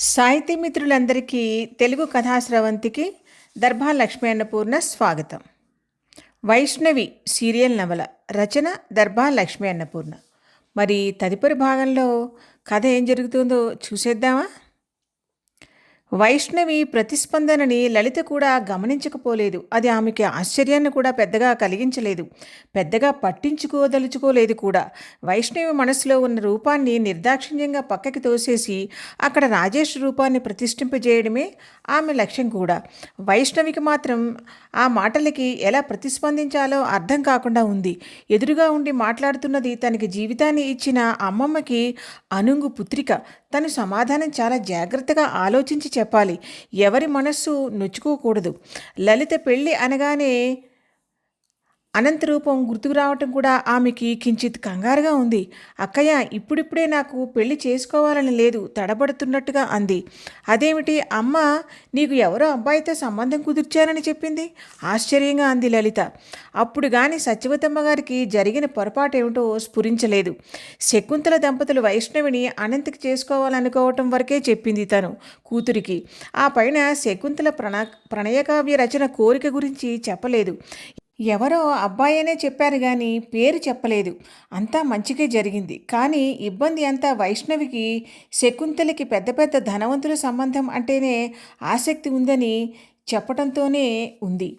సాహితీ మిత్రులందరికీ తెలుగు కథాశ్రవంతికి దర్భా లక్ష్మీ అన్నపూర్ణ స్వాగతం. వైష్ణవి సీరియల్ నవల రచన దర్భా లక్ష్మీ అన్నపూర్ణ. మరి తదుపరి భాగంలో కథ ఏం జరుగుతుందో చూసేద్దామా? వైష్ణవి ప్రతిస్పందనని లలిత కూడా గమనించకపోలేదు. అది ఆమెకి ఆశ్చర్యాన్ని కూడా పెద్దగా కలిగించలేదు. పెద్దగా పట్టించుకోదలుచుకోలేదు కూడా. వైష్ణవి మనసులో ఉన్న రూపాన్ని నిర్దాక్షిణ్యంగా పక్కకి తోసేసి అక్కడ రాజేష్ రూపాన్ని ప్రతిష్ఠింపజేయడమే ఆమె లక్ష్యం కూడా. వైష్ణవికి మాత్రం ఆ మాటలకి ఎలా ప్రతిస్పందించాలో అర్థం కాకుండా ఉంది. ఎదురుగా ఉండి మాట్లాడుతున్నది తనకి జీవితాన్ని ఇచ్చిన అమ్మమ్మకి అనుంగు పుత్రిక తను సమాధానం చాలా జాగ్రత్తగా ఆలోచించి చెప్పాలి. ఎవరి మనస్సు నొచ్చుకోకూడదు. లలిత పెళ్ళి అనగానే అనంత రూపం గుర్తుకు రావటం కూడా ఆమెకి కించిత్ కంగారుగా ఉంది. అక్కయ్య ఇప్పుడిప్పుడే నాకు పెళ్ళి చేసుకోవాలని లేదు తడబడుతున్నట్టుగా అంది. అదేమిటి అమ్మ నీకు ఎవరో అబ్బాయితో సంబంధం కుదిర్చారని చెప్పింది? ఆశ్చర్యంగా అంది లలిత. అప్పుడు కానీ సత్యవతమ్మ గారికి జరిగిన పొరపాటు ఏమిటో స్ఫురించలేదు. శకుంతల దంపతులు వైష్ణవిని అనంతకి చేసుకోవాలనుకోవటం వరకే చెప్పింది తను కూతురికి. ఆ పైన శకుంతల ప్రణ ప్రణయకావ్య రచన కోరిక గురించి చెప్పలేదు. ఎవరో అబ్బాయనే చెప్పారు కానీ పేరు చెప్పలేదు. అంతా మంచిగా జరిగింది. కానీ ఇబ్బంది అంతా వైష్ణవికి శకుంతలకి పెద్ద పెద్ద ధనవంతుల సంబంధం అంటేనే ఆసక్తి ఉందని చెప్పడంతోనే ఉంది.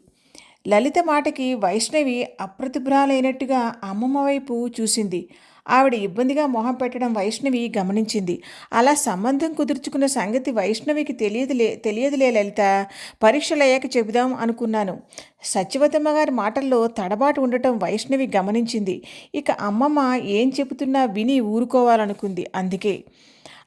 లలిత మాటకి వైష్ణవి అప్రతిభ్రాలైనట్టుగా అమ్మమ్మ వైపు చూసింది. ఆవిడ ఇబ్బందిగా మొహం పెట్టడం వైష్ణవి గమనించింది. అలా సంబంధం కుదుర్చుకున్న సంగతి వైష్ణవికి తెలియదులే తెలియదులే లలిత. పరీక్షలు అయ్యాక చెబుదాం అనుకున్నాను. సత్యవతమ్మ గారి మాటల్లో తడబాటు ఉండటం వైష్ణవి గమనించింది. ఇక అమ్మమ్మ ఏం చెబుతున్నా విని ఊరుకోవాలనుకుంది. అందుకే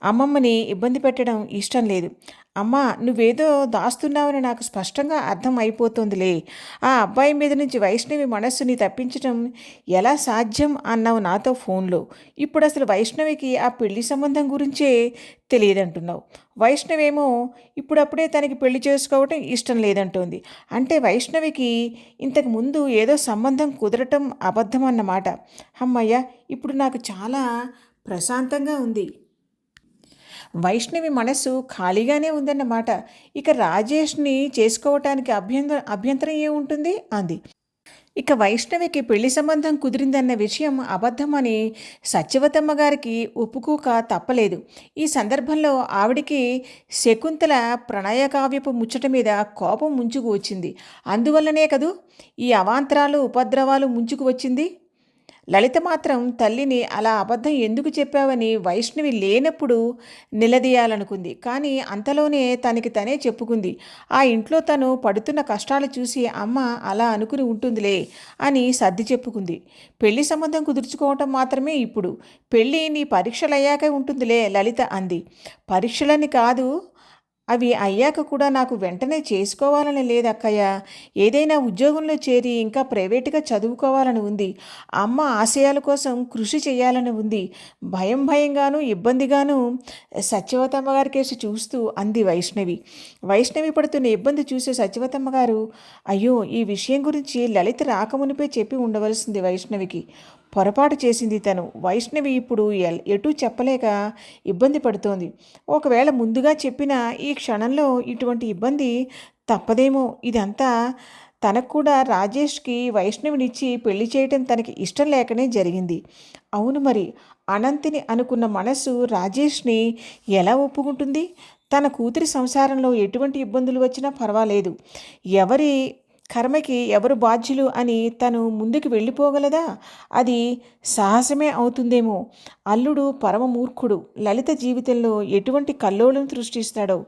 అమ్మమ్మని ఇబ్బంది పెట్టడం ఇష్టం లేదు. అమ్మ నువ్వేదో దాస్తున్నావని నాకు స్పష్టంగా అర్థం అయిపోతుందిలే. ఆ అబ్బాయి మీద నుంచి వైష్ణవి మనస్సుని తప్పించడం ఎలా సాధ్యం అన్నావు నాతో ఫోన్లో. ఇప్పుడు అసలు వైష్ణవికి ఆ పెళ్ళి సంబంధం గురించే తెలియదంటున్నావు. వైష్ణవేమో ఇప్పుడప్పుడే తనకి పెళ్ళి చేసుకోవటం ఇష్టం లేదంటుంది. అంటే వైష్ణవికి ఇంతకు ముందు ఏదో సంబంధం కుదరటం అబద్ధం అన్నమాట అమ్మయ్య ఇప్పుడు నాకు చాలా ప్రశాంతంగా ఉంది. వైష్ణవి మనస్సు ఖాళీగానే ఉందన్నమాట. ఇక రాజేష్ని చేసుకోవటానికి అభ్యంతర అభ్యంతరం ఏముంటుంది? అంది. ఇక వైష్ణవికి పెళ్ళి సంబంధం కుదిరిందన్న విషయం అబద్ధమని సత్యవతమ్మ గారికి ఒప్పుకోక తప్పలేదు. ఈ సందర్భంలో ఆవిడికి శకుంతల ప్రణయకావ్యపు ముచ్చట మీద కోపం ముంచుకు వచ్చింది. అందువల్లనే కదూ ఈ అవాంతరాలు ఉపద్రవాలు ముంచుకు వచ్చింది? లలిత మాత్రం తల్లిని అలా అబద్ధం ఎందుకు చెప్పావని వైష్ణవి లేనప్పుడు నిలదీయాలనుకుంది. కానీ అంతలోనే తనకి తనే చెప్పుకుంది. ఆ ఇంట్లో తను పడుతున్న కష్టాలు చూసి అమ్మ అలా అనుకుని ఉంటుందిలే అని సర్ది చెప్పుకుంది. పెళ్ళి సంబంధం కుదుర్చుకోవటం మాత్రమే ఇప్పుడు. పెళ్ళి నీ పరీక్షలయ్యాకే ఉంటుందిలే లలిత అంది. పరీక్షలని కాదు అవి అయ్యాక కూడా నాకు వెంటనే చేసుకోవాలని లేదు అక్కయ్య ఏదైనా ఉద్యోగంలో చేరి ఇంకా ప్రైవేటుగా చదువుకోవాలని ఉంది. అమ్మ ఆశయాల కోసం కృషి చేయాలని ఉంది. భయం భయంగాను ఇబ్బందిగాను సత్యవతమ్మ గారి కేసు చూస్తూ అంది వైష్ణవి. వైష్ణవి పడుతున్న ఇబ్బంది చూసే సత్యవతమ్మ గారు అయ్యో ఈ విషయం గురించి లలిత రాకమునిపే చెప్పి ఉండవలసింది వైష్ణవికి. పొరపాటు చేసింది తను. వైష్ణవి ఇప్పుడు ఎటు చెప్పలేక ఇబ్బంది పడుతోంది. ఒకవేళ ముందుగా చెప్పిన ఈ క్షణంలో ఇటువంటి ఇబ్బంది తప్పదేమో. ఇదంతా తనకు కూడా రాజేష్కి వైష్ణవినిచ్చి పెళ్ళి చేయటం తనకి ఇష్టం లేకనే జరిగింది. అవును మరి అనంతిని అనుకున్న మనసు రాజేష్ని ఎలా ఒప్పుకుంటుంది? తన కూతురి సంసారంలో ఎటువంటి ఇబ్బందులు వచ్చినా పర్వాలేదు. ఎవరి కర్మకి ఎవరు బాధ్యులు అని తను ముందుకు వెళ్ళిపోగలదా? అది సాహసమే అవుతుందేమో. అల్లుడు పరమమూర్ఖుడు లలిత జీవితంలో ఎటువంటి కల్లోలం సృష్టిస్తాడో?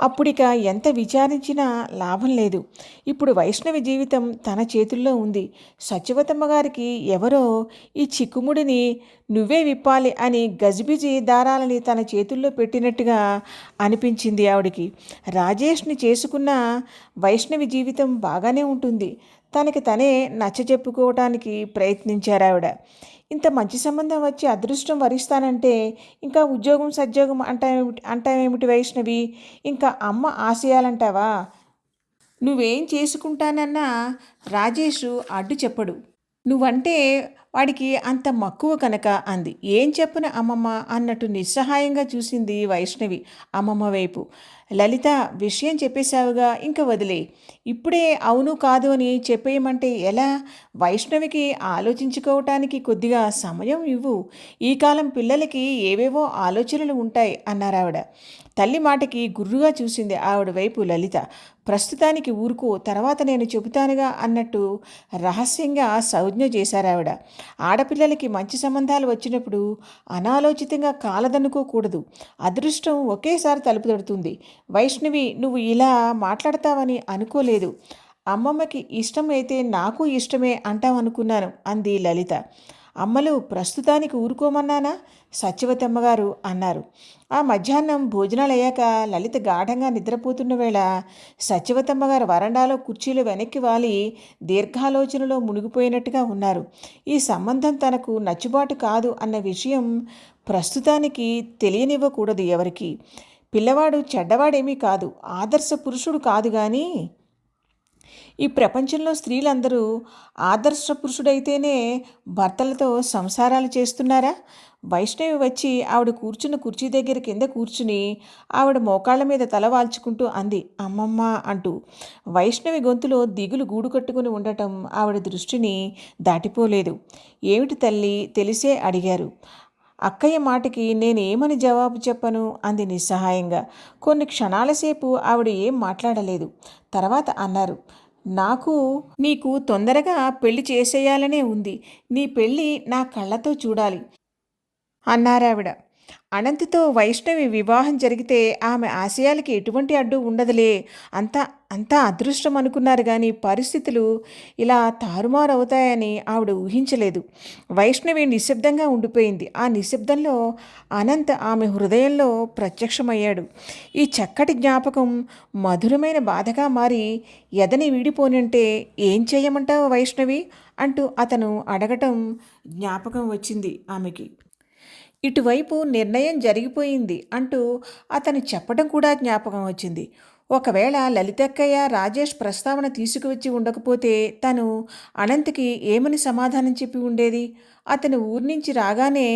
అప్పుడిక ఎంత విచారించినా లాభం లేదు. ఇప్పుడు వైష్ణవి జీవితం తన చేతుల్లో ఉంది. సత్యవతమ్మ గారికి ఎవరో ఈ చిక్కుముడిని నువ్వే విప్పాలి అని గజిబిజి దారాలని తన చేతుల్లో పెట్టినట్టుగా అనిపించింది ఆవిడికి. రాజేష్ని చేసుకున్న వైష్ణవి జీవితం బాగానే ఉంటుంది. తనకి తనే నచ్చ చెప్పుకోవటానికి ప్రయత్నించారు ఆవిడ. ఇంత మంచి సంబంధం వచ్చి అదృష్టం వరిస్తానంటే ఇంకా ఉద్యోగం సద్యోగం అంటావేమిటి అంటావేమిటి వైష్ణవి? ఇంకా అమ్మ ఆశయాలంటావా? నువ్వేం చేసుకుంటానన్నా రాజేష్ అడ్డు చెప్పడు. నువ్వంటే వాడికి అంత మక్కువ కనుక అంది. ఏం చెప్పిన అమ్మమ్మ అన్నట్టు నిస్సహాయంగా చూసింది వైష్ణవి అమ్మమ్మ వైపు. లలిత విషయం చెప్పేశావుగా ఇంకా వదిలే. ఇప్పుడే అవును కాదు అని చెప్పేయమంటే ఎలా? వైష్ణవికి ఆలోచించుకోవటానికి కొద్దిగా సమయం ఇవ్వు. ఈ కాలం పిల్లలకి ఏవేవో ఆలోచనలు ఉంటాయి అన్నారు ఆవిడ తల్లి మాటకి గుర్రుగా చూసింది ఆవిడ వైపు లలిత. ప్రస్తుతానికి ఊరుకో తర్వాత నేను చెబుతానుగా అన్నట్టు రహస్యంగా సౌజ్ఞ చేశారావిడ. ఆడపిల్లలకి మంచి సంబంధాలు వచ్చినప్పుడు అనాలోచితంగా కాలదనుకోకూడదు అదృష్టం ఒకేసారి తలుపు తడుతుంది. వైష్ణవి నువ్వు ఇలా మాట్లాడతావని అనుకోలేదు. అమ్మమ్మకి ఇష్టం అయితే నాకు ఇష్టమే అంటామనుకున్నాను అంది లలిత. అమ్మలు ప్రస్తుతానికి ఊరుకోమన్నానా? సత్యవతమ్మగారు అన్నారు. ఆ మధ్యాహ్నం భోజనాలు అయ్యాక లలిత గాఢంగా నిద్రపోతున్న వేళ సత్యవతమ్మగారు వరండాలో కుర్చీలు వెనక్కి వాలి దీర్ఘాలోచనలో మునిగిపోయినట్టుగా ఉన్నారు. ఈ సంబంధం తనకు నచ్చుబాటు కాదు అన్న విషయం ప్రస్తుతానికి తెలియనివ్వకూడదు ఎవరికి. పిల్లవాడు చెడ్డవాడేమీ కాదు ఆదర్శ పురుషుడు కాదు కానీ ఈ ప్రపంచంలో స్త్రీలందరూ ఆదర్శ పురుషుడైతేనే భర్తలతో సంసారాలు చేస్తున్నారా? వైష్ణవి వచ్చి ఆవిడ కూర్చున్న కుర్చీ దగ్గర కింద కూర్చుని ఆవిడ మోకాళ్ళ మీద తల వాల్చుకుంటూ అంది అమ్మమ్మ అంటూ. వైష్ణవి గొంతులో దిగులు గూడు కట్టుకుని ఉండటం ఆవిడ దృష్టిని దాటిపోలేదు. ఏమిటి తల్లి? తెలిసే అడిగారు. అక్కయ్య మాటకి నేనేమని జవాబు చెప్పను? అంది నిస్సహాయంగా. కొన్ని క్షణాల సేపు ఆవిడ ఏం మాట్లాడలేదు. తర్వాత అన్నారు. నాకు నీకు తొందరగా పెళ్ళి చేసేయాలనే ఉంది. నీ పెళ్ళి నా కళ్ళతో చూడాలి. అన్నారావిడ. అనంతితో వైష్ణవి వివాహం జరిగితే ఆమె ఆశయాలకి ఎటువంటి అడ్డు ఉండదులే. అంతా అంతా అదృష్టం అనుకున్నారు కానీ పరిస్థితులు ఇలా తారుమారవుతాయని ఆవిడ ఊహించలేదు. వైష్ణవి నిశ్శబ్దంగా ఉండిపోయింది. ఆ నిశ్శబ్దంలో అనంత్ ఆమె హృదయంలో ప్రత్యక్షమయ్యాడు. ఈ చక్కటి జ్ఞాపకం మధురమైన బాధగా మారి ఎదని వీడిపోనంటే ఏం చేయమంటావు వైష్ణవి? అంటూ అతను అడగటం జ్ఞాపకం వచ్చింది ఆమెకి. ఇటువైపు నిర్ణయం జరిగిపోయింది అంటూ అతను చెప్పడం కూడా జ్ఞాపకం వచ్చింది. ఒకవేళ లలితక్కయ్య రాజేష్ ప్రస్తావన తీసుకువచ్చి ఉండకపోతే తను అనంత్కి ఏమని సమాధానం చెప్పి ఉండేది? అతను ఊరి నుంచి రాగానే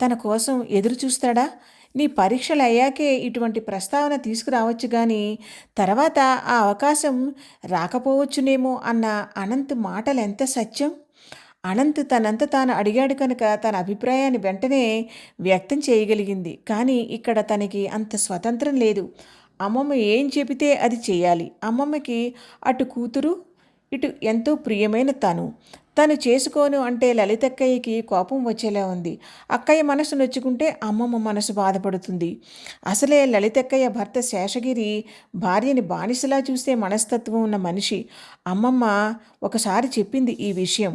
తన కోసం ఎదురు చూస్తాడా? నీ పరీక్షలు అయ్యాకే ఇటువంటి ప్రస్తావన తీసుకురావచ్చు కానీ తర్వాత ఆ అవకాశం రాకపోవచ్చునేమో అన్న అనంత్ మాటలు ఎంత సత్యం? అనంత్ తనంత తాను అడిగాడు కనుక తన అభిప్రాయాన్ని వెంటనే వ్యక్తం చేయగలిగింది. కానీ ఇక్కడ తనకి అంత స్వతంత్రం లేదు. అమ్మమ్మ ఏం చెబితే అది చేయాలి. అమ్మమ్మకి అటు కూతురు ఇటు ఎంతో ప్రియమైన తను. తను చేసుకోను అంటే లలితక్కయ్యకి కోపం వచ్చేలా ఉంది. అక్కయ్య మనసు నొచ్చుకుంటే అమ్మమ్మ మనసు బాధపడుతుంది. అసలే లలితక్కయ్య భర్త శేషగిరి భార్యని బానిసలా చూసే మనస్తత్వం ఉన్న మనిషి. అమ్మమ్మ ఒకసారి చెప్పింది ఈ విషయం.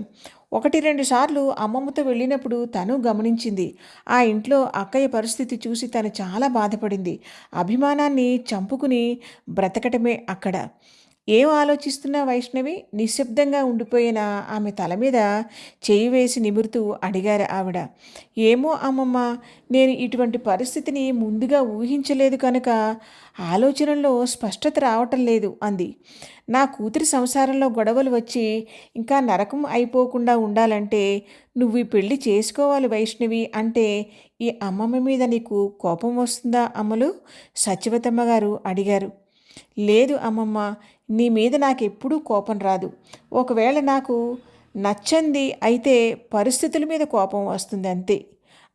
ఒకటి రెండు సార్లు అమ్మమ్మతో వెళ్ళినప్పుడు తను గమనించింది. ఆ ఇంట్లో అక్కయ్య పరిస్థితి చూసి తను చాలా బాధపడింది. అభిమానాన్ని చంపుకుని బ్రతకటమే అక్కడ. ఏం ఆలోచిస్తున్నా వైష్ణవి? నిశ్శబ్దంగా ఉండిపోయిన ఆమె తల మీద చేయి వేసి నిమురుతూ అడిగారు ఆవిడ. ఏమో అమ్మమ్మ నేను ఇటువంటి పరిస్థితిని ముందుగా ఊహించలేదు కనుక ఆలోచనలో స్పష్టత రావటం లేదు అంది. నా కూతురి సంసారంలో గొడవలు వచ్చి ఇంకా నరకం అయిపోకుండా ఉండాలంటే నువ్వు ఈ పెళ్ళి చేసుకోవాలి వైష్ణవి అంటే ఈ అమ్మమ్మ మీద నీకు కోపం వస్తుందా అమ్మలు సత్యవతమ్మ గారు అడిగారు. లేదు అమ్మమ్మ నీ మీద నాకు ఎప్పుడూ కోపం రాదు. ఒకవేళ నాకు నచ్చంది అయితే పరిస్థితుల మీద కోపం వస్తుంది అంతే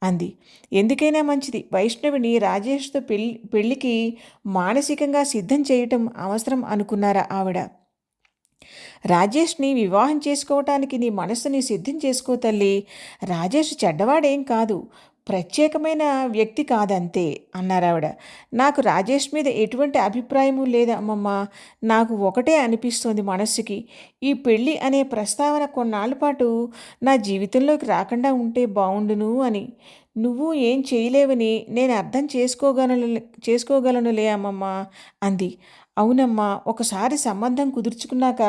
అంది. ఎందుకైనా మంచిది. వైష్ణవిని రాజేష్తో పెళ్ళి పెళ్ళికి మానసికంగా సిద్ధం చేయటం అవసరం అనుకున్నారా ఆవిడ? రాజేష్ని వివాహం చేసుకోవటానికి నీ మనస్సుని సిద్ధం చేసుకో తల్లి. రాజేష్ చెడ్డవాడేం కాదు. ప్రత్యేకమైన వ్యక్తి కాదంతే అన్నారావిడ. నాకు రాజేష్ మీద ఎటువంటి అభిప్రాయము లేదు అమ్మమ్మ నాకు ఒకటే అనిపిస్తోంది మనస్సుకి. ఈ పెళ్ళి అనే ప్రస్తావన కొన్నాళ్ళ పాటు నా జీవితంలోకి రాకుండా ఉంటే బాగుండును అని. నువ్వు ఏం చేయలేవని నేను అర్థం చేసుకోగలను చేసుకోగలనులే అమ్మమ్మ అంది. అవునమ్మా ఒకసారి సంబంధం కుదుర్చుకున్నాక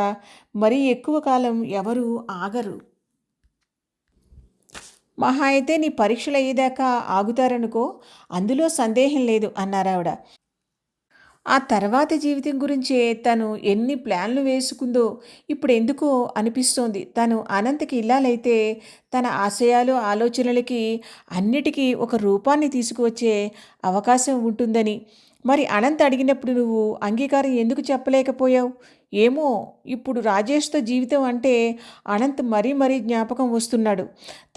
మరీ ఎక్కువ కాలం ఎవరు ఆగరు. మహా అయితే నీ పరీక్షలు అయ్యేదాకా ఆగుతారనుకో అందులో సందేహం లేదు అన్నారావిడ ఆ తర్వాత జీవితం గురించే తను ఎన్ని ప్లాన్లు వేసుకుందో ఇప్పుడు ఎందుకో అనిపిస్తోంది. తను అనంతకి ఇల్లాలైతే తన ఆశయాలు ఆలోచనలకి అన్నిటికీ ఒక రూపాన్ని తీసుకువచ్చే అవకాశం ఉంటుందని మరి అనంత్ అడిగినప్పుడు నువ్వు అంగీకారం ఎందుకు చెప్పలేకపోయావు? ఏమో ఇప్పుడు రాజేష్తో జీవితం అంటే అనంత్ మరీ మరీ జ్ఞాపకం వస్తున్నాడు.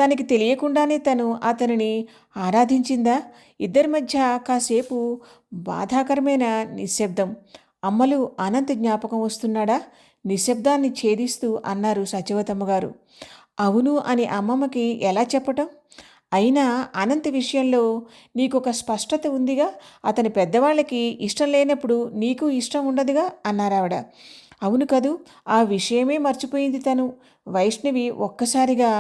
తనకి తెలియకుండానే తను అతనిని ఆరాధించిందా? ఇద్దరి మధ్య కాసేపు బాధాకరమైన నిశ్శబ్దం. అమ్మలు అనంత్ జ్ఞాపకం వస్తున్నాడా? నిశ్శబ్దాన్ని ఛేదిస్తూ అన్నారు సచివతమ్మ గారు. అవును అని అమ్మమ్మకి ఎలా చెప్పటం? అయినా అనంత్ విషయంలో నీకు ఒక స్పష్టత ఉందిగా. అతని పెద్దవాళ్ళకి ఇష్టం లేనప్పుడు నీకు ఇష్టం ఉండదుగా అన్నారావిడ అవును కదూ ఆ విషయమే మర్చిపోయింది తను. వైష్ణవి ఒక్కసారిగా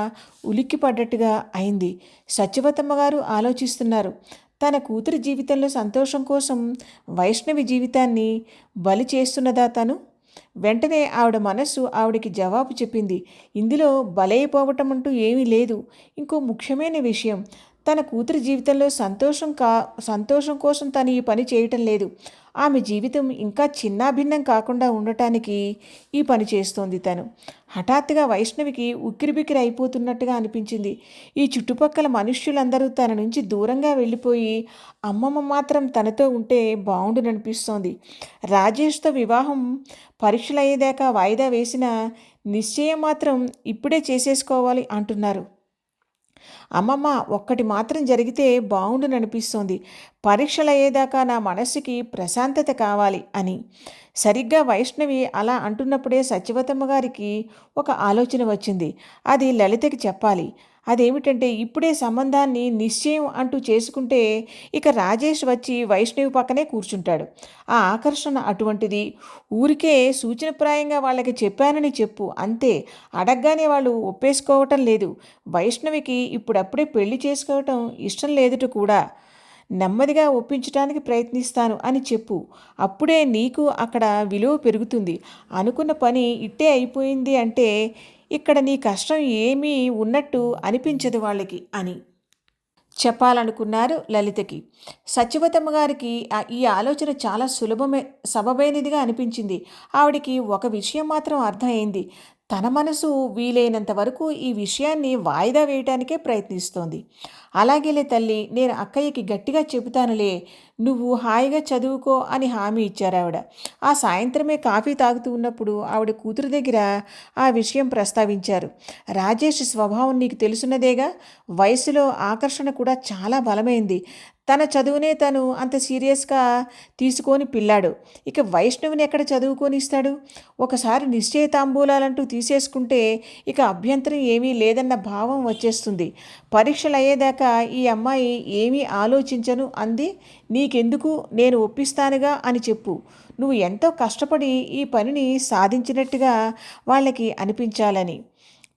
ఉలిక్కి పడ్డట్టుగా అయింది. సత్యవతమ్మ గారు ఆలోచిస్తున్నారు. తన కూతురి జీవితంలో సంతోషం కోసం వైష్ణవి జీవితాన్ని బలి చేస్తున్నదా తను? వెంటనే ఆవిడ మనస్సు ఆవిడికి జవాబు చెప్పింది. ఇందులో బలైపోవటం అంటూ ఏమీ లేదు. ఇంకో ముఖ్యమైన విషయం తన కూతురి జీవితంలో సంతోషం కా సంతోషం కోసం తను ఈ పని చేయటం లేదు. ఆమె జీవితం ఇంకా చిన్నాభిన్నం కాకుండా ఉండటానికి ఈ పని చేస్తోంది తను. హఠాత్తుగా వైష్ణవికి ఉక్కిరిబిక్కిరి అయిపోతున్నట్టుగా అనిపించింది. ఈ చుట్టుపక్కల మనుష్యులందరూ తన నుంచి దూరంగా వెళ్ళిపోయి అమ్మమ్మ మాత్రం తనతో ఉంటే బాగుండుననిపిస్తోంది. రాజేష్తో వివాహం పరీక్షలు అయ్యేదాకా వాయిదా వేసిన నిశ్చయం మాత్రం ఇప్పుడే చేసేసుకోవాలి అంటున్నారు. అమ్మమ్మ ఒక్కటి మాత్రం జరిగితే బాగుండుననిపిస్తోంది పరీక్షలు అయ్యేదాకా నా మనస్సుకి ప్రశాంతత కావాలి అని. సరిగ్గా వైష్ణవి అలా అంటున్నప్పుడే సత్యవతమ్మ గారికి ఒక ఆలోచన వచ్చింది. అది లలితకి చెప్పాలి. అదేమిటంటే ఇప్పుడే సంబంధాన్ని నిశ్చయం అంటూ చేసుకుంటే ఇక రాజేష్ వచ్చి వైష్ణవి పక్కనే కూర్చుంటాడు. ఆ ఆకర్షణ అటువంటిది ఊరికే సూచనప్రాయంగా వాళ్ళకి చెప్పానని చెప్పు అంతే. అడగగానే వాళ్ళు ఒప్పేసుకోవటం లేదు. వైష్ణవికి ఇప్పుడప్పుడే పెళ్ళి చేసుకోవటం ఇష్టం లేదుట కూడా. నెమ్మదిగా ఒప్పించడానికి ప్రయత్నిస్తాను అని చెప్పు. అప్పుడే నీకు అక్కడ విలువ పెరుగుతుంది. అనుకున్న పని ఇట్టే అయిపోయింది అంటే ఇక్కడ నీ కష్టం ఏమీ ఉన్నట్టు అనిపించదు వాళ్ళకి అని చెప్పాలనుకున్నారు లలితకి. సత్యవతమ్మ గారికి ఈ ఆలోచన చాలా సులభమే సబబైనదిగా అనిపించింది. ఆవిడికి ఒక విషయం మాత్రం అర్థమైంది. తన మనసు వీలైనంత వరకు ఈ విషయాన్ని వాయిదా వేయటానికే ప్రయత్నిస్తోంది. అలాగేలే తల్లి నేను అక్కయ్యకి గట్టిగా చెబుతానులే నువ్వు హాయిగా చదువుకో అని హామీ ఇచ్చారు ఆవిడ. ఆ సాయంత్రమే కాఫీ తాగుతూ ఉన్నప్పుడు ఆవిడ కూతురు దగ్గర ఆ విషయం ప్రస్తావించారు. రాజేష్ స్వభావం నీకు తెలుసున్నదేగా? వయసులో ఆకర్షణ కూడా చాలా బలమైంది. తన చదువునే తను అంత సీరియస్గా తీసుకొని పిల్లాడు. ఇక వైష్ణవుని ఎక్కడ చదువుకొని ఇస్తాడు? ఒకసారి నిశ్చయితాంబూలాలంటూ తీసేసుకుంటే ఇక అభ్యంతరం ఏమీ లేదన్న భావం వచ్చేస్తుంది. పరీక్షలు అయ్యేదాకా ఈ అమ్మాయి ఏమీ ఆలోచించను అంది. నీకెందుకు? నేను ఒప్పిస్తానుగా అని చెప్పు. నువ్వు ఎంతో కష్టపడి ఈ పనిని సాధించినట్టుగా వాళ్ళకి అనిపించాలని.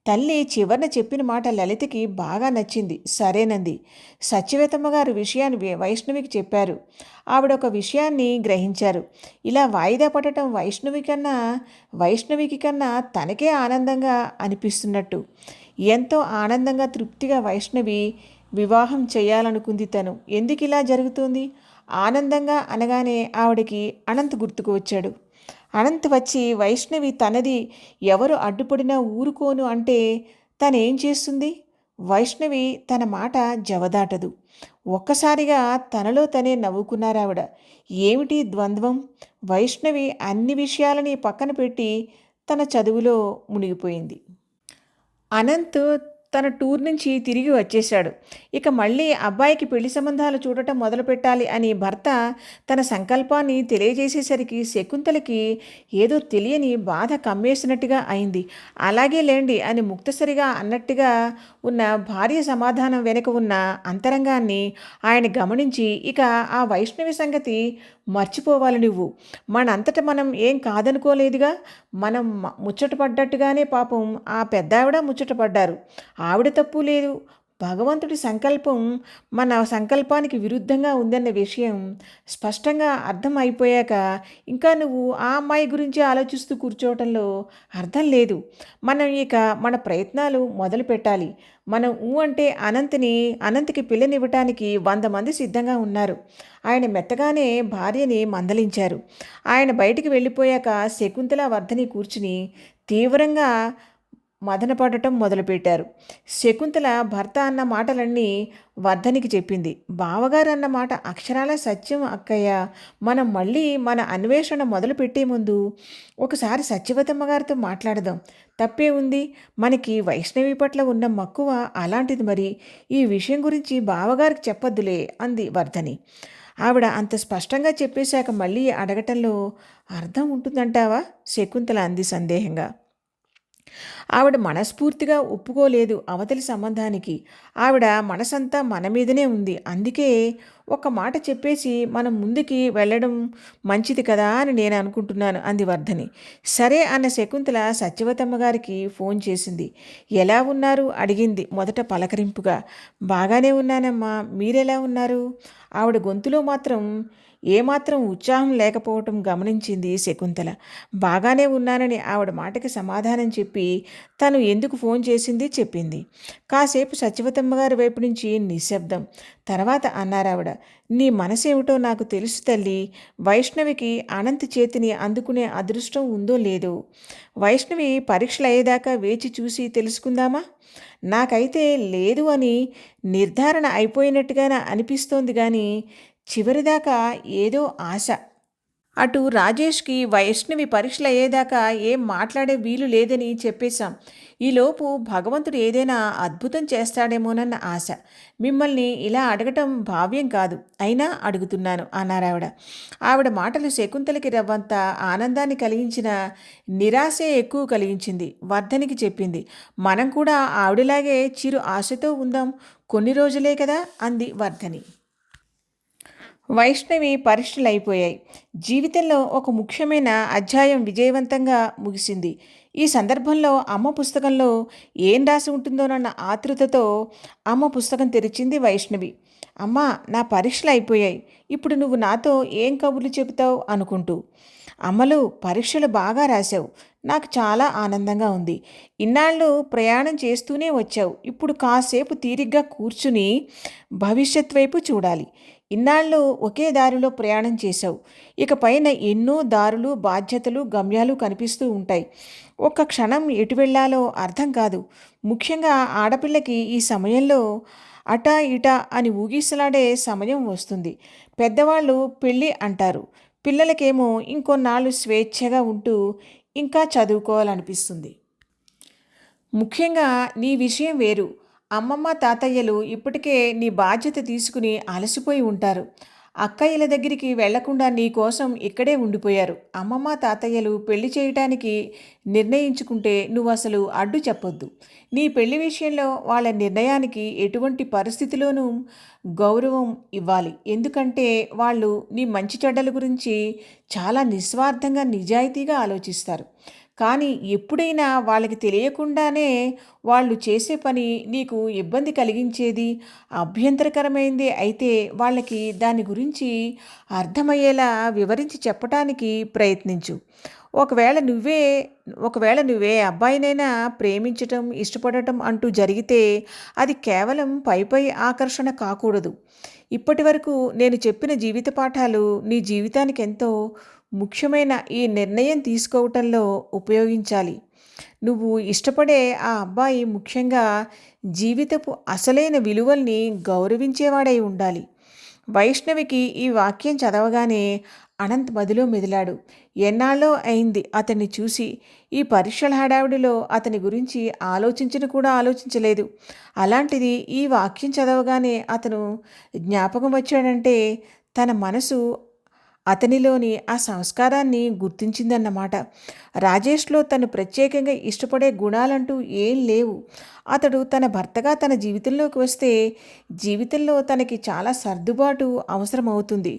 తల్లి చివరన చెప్పిన మాట లలితకి బాగా నచ్చింది. సరేనంది సత్యవేతమ్మ గారు విషయాన్ని వైష్ణవికి చెప్పారు. ఆవిడ ఒక విషయాన్ని గ్రహించారు. ఇలా వాయిదా పడటం వైష్ణవి కన్నా వైష్ణవికి కన్నా తనకే ఆనందంగా అనిపిస్తున్నట్టు. ఎంతో ఆనందంగా తృప్తిగా వైష్ణవి వివాహం చేయాలనుకుంది తను. ఎందుకు ఇలా జరుగుతుంది? ఆనందంగా అనగానే ఆవిడకి అనంత్ గుర్తుకు వచ్చాడు. అనంత్ వచ్చి వైష్ణవి తనది ఎవరు అడ్డుపడినా ఊరుకోను అంటే తనేం చేస్తుంది? వైష్ణవి తన మాట జవదాటదు. ఒక్కసారిగా తనలో తనే నవ్వుకున్నారావిడ. ఏమిటి ద్వంద్వం? వైష్ణవి అన్ని విషయాలని పక్కన పెట్టి తన చదువులో మునిగిపోయింది. అనంత్ తన టూర్ నుంచి తిరిగి వచ్చేశాడు. ఇక మళ్ళీ అబ్బాయికి పెళ్ళి సంబంధాలు చూడటం మొదలు పెట్టాలి అని భర్త తన సంకల్పాన్ని తెలియజేసేసరికి శకుంతలకి ఏదో తెలియని బాధ కమ్మేసినట్టుగా అయింది. అలాగే లేండి అని ముక్తసరిగా అన్నట్టుగా ఉన్న భార్య సమాధానం వెనుక ఉన్న అంతరంగాన్ని ఆయన గమనించి ఇక ఆ వైష్ణవి సంగతి మర్చిపోవాలి నువ్వు. మనంతట మనం ఏం కాదనుకోలేదుగా? మనం ముచ్చటపడ్డట్టుగానే పాపం ఆ పెద్దావిడ ముచ్చటపడ్డారు ఆవిడ తప్పు లేదు. భగవంతుడి సంకల్పం మన సంకల్పానికి విరుద్ధంగా ఉందన్న విషయం స్పష్టంగా అర్థం అయిపోయాక ఇంకా నువ్వు ఆ అమ్మాయి గురించి ఆలోచిస్తూ కూర్చోవటంలో అర్థం లేదు. మనం ఇక మన ప్రయత్నాలు మొదలు పెట్టాలి. మనం ఊ అంటే అనంతని అనంతకి పిల్లనివ్వటానికి వంద మంది సిద్ధంగా ఉన్నారు. ఆయన మెత్తగానే భార్యని మందలించారు. ఆయన బయటికి వెళ్ళిపోయాక శకుంతల వర్ధని కూర్చుని తీవ్రంగా మదనపడటం మొదలుపెట్టారు. శకుంతల భర్త అన్న మాటలన్నీ వర్ధనికి చెప్పింది. బావగారు అన్న మాట అక్షరాల సత్యం అక్కయ్య. మనం మళ్ళీ మన అన్వేషణ మొదలు పెట్టే ముందు ఒకసారి సత్యవతమ్మ గారితో మాట్లాడదాం. తప్పే ఉంది. మనకి వైష్ణవి పట్ల ఉన్న మక్కువ అలాంటిది మరి. ఈ విషయం గురించి బావగారికి చెప్పొద్దులే అంది వర్ధని. ఆవిడ అంత స్పష్టంగా చెప్పేశాక మళ్ళీ అడగటంలో అర్థం ఉంటుందంటావా? శకుంతల అంది సందేహంగా. ఆవిడ మనస్ఫూర్తిగా ఒప్పుకోలేదు అవతలి సంబంధానికి. ఆవిడ మనసంతా మన మీదనే ఉంది. అందుకే ఒక మాట చెప్పేసి మనం ముందుకి వెళ్ళడం మంచిది కదా అని నేను అనుకుంటున్నాను అంది వర్ధని. సరే అన్న శకుంతల సత్యవతమ్మ గారికి ఫోన్ చేసింది. ఎలా ఉన్నారు? అడిగింది మొదట పలకరింపుగా. బాగానే ఉన్నానమ్మా మీరెలా ఉన్నారు? ఆవిడ గొంతులో మాత్రం ఏమాత్రం ఉత్సాహం లేకపోవటం గమనించింది శకుంతల. బాగానే ఉన్నానని ఆవిడ మాటకి సమాధానం చెప్పి తను ఎందుకు ఫోన్ చేసింది చెప్పింది. కాసేపు సత్యవతమ్మ గారి వైపు నుంచి నిశ్శబ్దం. తర్వాత అన్నారావిడ నీ మనసేమిటో నాకు తెలుసు తల్లి. వైష్ణవికి అనంత చేతిని అందుకునే అదృష్టం ఉందో లేదో. వైష్ణవి పరీక్షలు అయ్యేదాకా వేచి చూసి తెలుసుకుందామా? నాకైతే లేదు అని నిర్ధారణ అయిపోయినట్టుగానే అనిపిస్తోంది కానీ చివరిదాకా ఏదో ఆశ. అటు రాజేష్కి వైష్ణవి పరీక్షలు అయ్యేదాకా ఏం మాట్లాడే వీలు లేదని చెప్పేశాం. ఈలోపు భగవంతుడు ఏదైనా అద్భుతం చేస్తాడేమోనన్న ఆశ. మిమ్మల్ని ఇలా అడగటం భావ్యం కాదు. అయినా అడుగుతున్నాను అన్నారావిడ. ఆవిడ మాటలు శకుంతలకి రవ్వంత ఆనందాన్ని కలిగించిన నిరాశే ఎక్కువ కలిగించింది. వర్ధనికి చెప్పింది. మనం కూడా ఆవిడలాగే చిరు ఆశతో ఉందాం. కొన్ని రోజులే కదా అంది వర్ధని. వైష్ణవి పరీక్షలు అయిపోయాయి జీవితంలో ఒక ముఖ్యమైన అధ్యాయం విజయవంతంగా ముగిసింది. ఈ సందర్భంలో అమ్మ పుస్తకంలో ఏం రాసి ఉంటుందోనన్న ఆతృతతో అమ్మ పుస్తకం తెరిచింది వైష్ణవి. అమ్మ నా పరీక్షలు అయిపోయాయి ఇప్పుడు నువ్వు నాతో ఏం కబుర్లు చెబుతావు? అనుకుంటూ. అమ్మలు పరీక్షలు బాగా రాశావు. నాకు చాలా ఆనందంగా ఉంది. ఇన్నాళ్ళు ప్రయాణం చేస్తూనే వచ్చావు. ఇప్పుడు కాసేపు తీరిగ్గా కూర్చుని భవిష్యత్ వైపు చూడాలి. ఇన్నాళ్ళు ఒకే దారిలో ప్రయాణం చేశావు. ఇక పైన ఎన్నో దారులు బాధ్యతలు గమ్యాలు కనిపిస్తూ ఉంటాయి. ఒక్క క్షణం ఎటు వెళ్ళాలో అర్థం కాదు. ముఖ్యంగా ఆడపిల్లకి ఈ సమయంలో అటా ఇటా అని ఊగిసలాడే సమయం వస్తుంది. పెద్దవాళ్ళు పెళ్ళి అంటారు. పిల్లలకేమో ఇంకొన్నాళ్ళు స్వేచ్ఛగా ఉంటూ ఇంకా చదువుకోవాలనిపిస్తుంది. ముఖ్యంగా నీ విషయం వేరు. అమ్మమ్మ తాతయ్యలు ఇప్పటికే నీ బాధ్యత తీసుకుని అలసిపోయి ఉంటారు. అక్కయ్యల దగ్గరికి వెళ్ళకుండా నీ కోసం ఇక్కడే ఉండిపోయారు. అమ్మమ్మ తాతయ్యలు పెళ్ళి చేయటానికి నిర్ణయించుకుంటే నువ్వు అసలు అడ్డు చెప్పొద్దు. నీ పెళ్ళి విషయంలో వాళ్ళ నిర్ణయానికి ఎటువంటి పరిస్థితిలోనూ గౌరవం ఇవ్వాలి. ఎందుకంటే వాళ్ళు నీ మంచి చెడ్డల గురించి చాలా నిస్వార్థంగా నిజాయితీగా ఆలోచిస్తారు. కానీ ఎప్పుడైనా వాళ్ళకి తెలియకుండానే వాళ్ళు చేసే పని నీకు ఇబ్బంది కలిగించేది అభ్యంతరకరమైంది అయితే వాళ్ళకి దాని గురించి అర్థమయ్యేలా వివరించి చెప్పటానికి ప్రయత్నించు. ఒకవేళ నువ్వే ఒకవేళ నువ్వే అబ్బాయినైనా ప్రేమించటం ఇష్టపడటం అంటూ జరిగితే అది కేవలం పైపై ఆకర్షణ కాకూడదు. ఇప్పటి వరకు నేను చెప్పిన జీవిత పాఠాలు నీ జీవితానికి ఎంతో ముఖ్యమైన ఈ నిర్ణయం తీసుకోవటంలో ఉపయోగించాలి. నువ్వు ఇష్టపడే ఆ అబ్బాయి ముఖ్యంగా జీవితపు అసలైన విలువల్ని గౌరవించేవాడై ఉండాలి. వైష్ణవికి ఈ వాక్యం చదవగానే అనంత్ మదిలో మెదిలాడు. ఎన్నాళ్ళో అయింది అతన్ని చూసి. ఈ పరీక్షల హడావిడిలో అతని గురించి ఆలోచించిన కూడా ఆలోచించలేదు. అలాంటిది ఈ వాక్యం చదవగానే అతను జ్ఞాపకం వచ్చాడంటే తన మనసు అతనిలోని ఆ సంస్కారాన్ని గుర్తించిందన్నమాట. రాజేష్లో తను ప్రత్యేకంగా ఇష్టపడే గుణాలంటూ ఏం లేవు. అతడు తన భర్తగా తన జీవితంలోకి వస్తే జీవితంలో తనకి చాలా సర్దుబాటు అవసరమవుతుంది.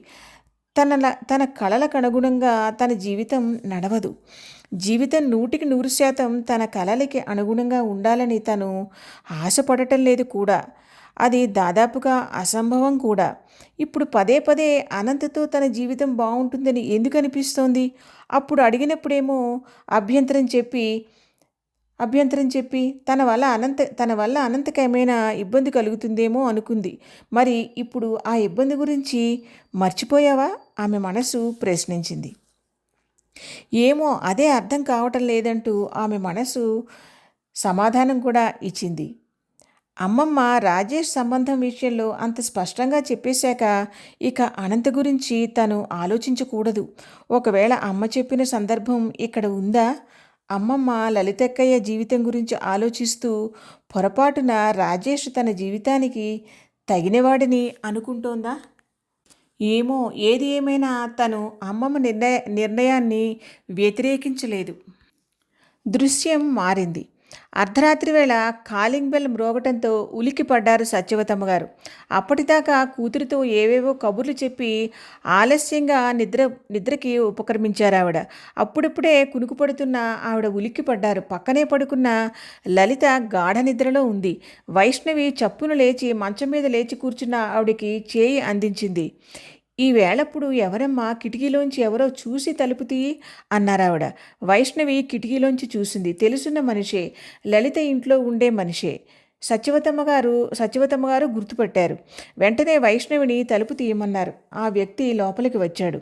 తన తన కళలకు అనుగుణంగా తన జీవితం నడవదు. జీవితం నూటికి నూరు శాతం తన కళలకి అనుగుణంగా ఉండాలని తను ఆశపడటం లేదు కూడా. అది దాదాపుగా అసంభవం కూడా. ఇప్పుడు పదే పదే అనంతతో తన జీవితం బాగుంటుందని ఎందుకు అనిపిస్తోంది? అప్పుడు అడిగినప్పుడేమో అభ్యంతరం చెప్పి అభ్యంతరం చెప్పి తన వల్ల అనంత తన వల్ల అనంతకి ఏమైనా ఇబ్బంది కలుగుతుందేమో అనుకుంది. మరి ఇప్పుడు ఆ ఇబ్బంది గురించి మర్చిపోయావా? ఆమె మనసు ప్రశ్నించింది. ఏమో అదే అర్థం కావటం లేదంటూ ఆమె మనసు సమాధానం కూడా ఇచ్చింది. అమ్మమ్మ రాజేష్ సంబంధం విషయంలో అంత స్పష్టంగా చెప్పేశాక ఇక అనంత గురించి తను ఆలోచించకూడదు. ఒకవేళ అమ్మ చెప్పిన సందర్భం ఇక్కడ ఉందా? అమ్మమ్మ లలితక్కయ్య జీవితం గురించి ఆలోచిస్తూ పొరపాటున రాజేష్ తన జీవితానికి తగినవాడిని అనుకుంటోందా? ఏమో ఏది ఏమైనా తను అమ్మమ్మ నిర్ణయ నిర్ణయాన్ని వ్యతిరేకించలేదు. దృశ్యం మారింది. అర్ధరాత్రి వేళ కాలింగ్ బెల్ మ్రోగటంతో ఉలిక్కి పడ్డారు సత్యవతమ్మ గారు. అప్పటిదాకా కూతురితో ఏవేవో కబుర్లు చెప్పి ఆలస్యంగా నిద్ర నిద్రకి ఉపక్రమించారు ఆవిడ. అప్పుడప్పుడే కునుకుపడుతున్న ఆవిడ ఉలిక్కి పడ్డారు పక్కనే పడుకున్న లలిత గాఢ నిద్రలో ఉంది. వైష్ణవి చప్పున లేచి మంచం మీద లేచి కూర్చున్న ఆవిడకి చేయి అందించింది. ఈ వేళప్పుడు ఎవరమ్మా కిటికీలోంచి ఎవరో చూసి తలుపు తీయి అన్నారావిడ. వైష్ణవి కిటికీలోంచి చూసింది. తెలుసున్న మనిషే. లలిత ఇంట్లో ఉండే మనిషే. సత్యవతమ్మ గారు సత్యవతమ్మ గారు గుర్తుపట్టారు. వెంటనే వైష్ణవిని తలుపు తీయమన్నారు. ఆ వ్యక్తి లోపలికి వచ్చాడు.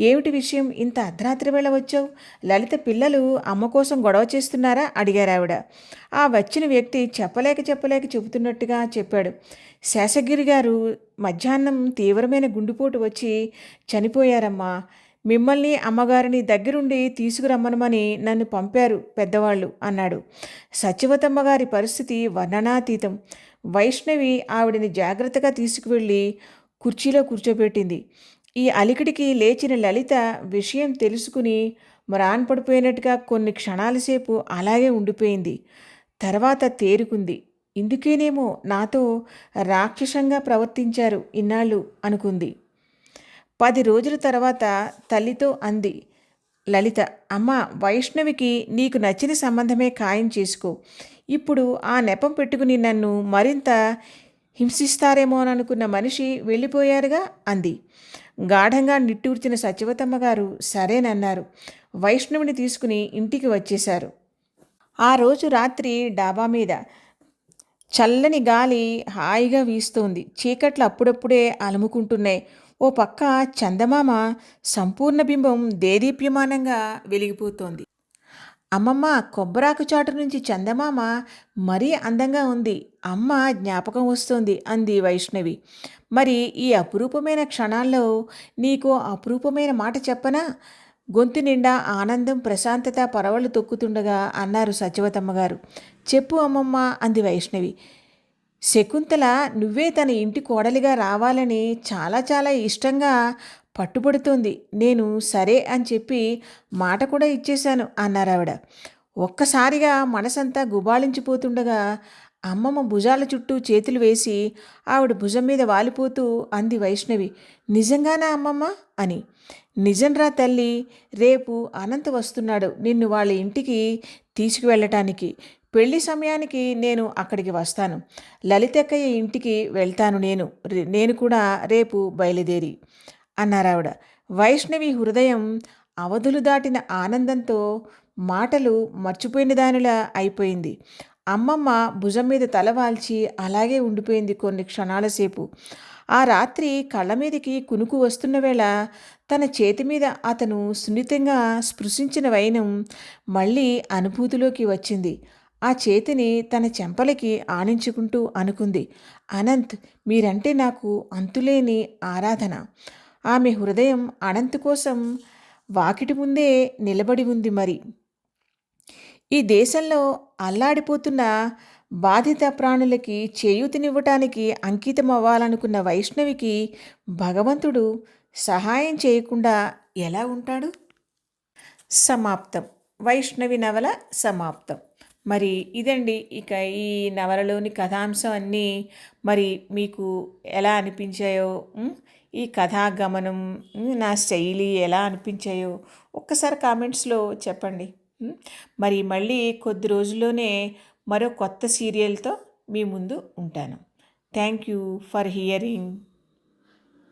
ఏమిటి విషయం? ఇంత అర్ధరాత్రి వేళ వచ్చావు? లలిత పిల్లలు అమ్మ కోసం గొడవ చేస్తున్నారా? అడిగారు ఆవిడ. ఆ వచ్చిన వ్యక్తి చెప్పలేక చెప్పలేక చెబుతున్నట్టుగా చెప్పాడు. శేషగిరి గారు మధ్యాహ్నం తీవ్రమైన గుండెపోటు వచ్చి చనిపోయారమ్మా. మిమ్మల్ని అమ్మగారిని దగ్గరుండి తీసుకురమ్మనమని నన్ను పంపారు పెద్దవాళ్ళు అన్నాడు. సత్యవతమ్మ గారి పరిస్థితి వర్ణనాతీతం. వైష్ణవి ఆవిడని జాగ్రత్తగా తీసుకువెళ్ళి కుర్చీలో కూర్చోబెట్టింది. ఈ అలికిడికి లేచిన లలిత విషయం తెలుసుకుని మ్రాన్ పడిపోయినట్టుగా కొన్ని క్షణాల సేపు అలాగే ఉండిపోయింది. తర్వాత తేరుకుంది. ఇందుకేనేమో నాతో రాక్షసంగా ప్రవర్తించారు ఇన్నాళ్ళు అనుకుంది. పది రోజుల తర్వాత తల్లితో అంది లలిత అమ్మ వైష్ణవికి నీకు నచ్చిన సంబంధమే ఖాయం చేసుకో. ఇప్పుడు ఆ నెపం పెట్టుకుని నన్ను మరింత హింసిస్తారేమోననుకున్న మనిషి వెళ్ళిపోయారుగా? అంది. గాఢంగా నిట్టూర్చిన సత్యవతమ్మ గారు సరేనన్నారు. వైష్ణవిని తీసుకుని ఇంటికి వచ్చేశారు. ఆ రోజు రాత్రి డాబా మీద చల్లని గాలి హాయిగా వీస్తోంది. చీకట్లు అప్పుడప్పుడే అలుముకుంటున్నాయి. ఓ పక్క చందమామ సంపూర్ణ బింబం దేదీప్యమానంగా వెలిగిపోతోంది. అమ్మమ్మ కొబ్బరాకు చాటు నుంచి చందమామ మరీ అందంగా ఉంది. అమ్మ జ్ఞాపకం వస్తోంది అంది వైష్ణవి. మరి ఈ అపురూపమైన క్షణాల్లో నీకు అపురూపమైన మాట చెప్పనా? గొంతు నిండా ఆనందం ప్రశాంతత పరవళ్ళు తొక్కుతుండగా అన్నారు సత్యవతమ్మ గారు చెప్పు అమ్మమ్మ అంది వైష్ణవి. శకుంతల నువ్వే తన ఇంటి కోడలిగా రావాలని చాలా చాలా ఇష్టంగా పట్టుబడుతోంది. నేను సరే అని చెప్పి మాట కూడా ఇచ్చేశాను అన్నారావిడ. ఒక్కసారిగా మనసంతా గుబాళించిపోతుండగా అమ్మమ్మ భుజాల చుట్టూ చేతులు వేసి ఆవిడ భుజం మీద వాలిపోతూ అంది వైష్ణవి. నిజంగానా అమ్మమ్మ? అని. నిజంరా తల్లి రేపు అనంత వస్తున్నాడు నిన్ను వాళ్ళ ఇంటికి తీసుకువెళ్ళటానికి. పెళ్ళి సమయానికి నేను అక్కడికి వస్తాను. లలితక్కయ్య ఇంటికి వెళ్తాను నేను. నేను కూడా రేపు బయలుదేరి అన్నారావిడ వైష్ణవి హృదయం అవధులు దాటిన ఆనందంతో మాటలు మర్చిపోయిన దానిలా అయిపోయింది. అమ్మమ్మ భుజం మీద తలవాల్చి అలాగే ఉండిపోయింది కొన్ని క్షణాల సేపు. ఆ రాత్రి కళ్ళ మీదకి కునుకు వస్తున్న వేళ తన చేతి మీద అతను సున్నితంగా స్పృశించిన వైనం మళ్ళీ అనుభూతిలోకి వచ్చింది. ఆ చేతిని తన చెంపలకి ఆనించుకుంటూ అనుకుంది అనంత్ మీరంటే నాకు అంతులేని ఆరాధన. ఆమె హృదయం అనంత్ కోసం వాకిటి ముందే నిలబడి ఉంది మరి. ఈ దేశంలో అల్లాడిపోతున్న బాధిత ప్రాణులకి చేయూతనివ్వటానికి అంకితం అవ్వాలనుకున్న వైష్ణవికి భగవంతుడు సహాయం చేయకుండా ఎలా ఉంటాడు? సమాప్తం. వైష్ణవి నవల సమాప్తం. మరి ఇదండి ఇక ఈ నవలలోని కథాంశం అన్నీ మరి మీకు ఎలా అనిపించాయో ఈ కథాగమనం నా శైలి ఎలా అనిపించాయో ఒక్కసారి కామెంట్స్లో చెప్పండి మరి మళ్ళీ కొద్ది రోజుల్లోనే మరో కొత్త సీరియల్తో మీ ముందు ఉంటాను. Thank you for hearing.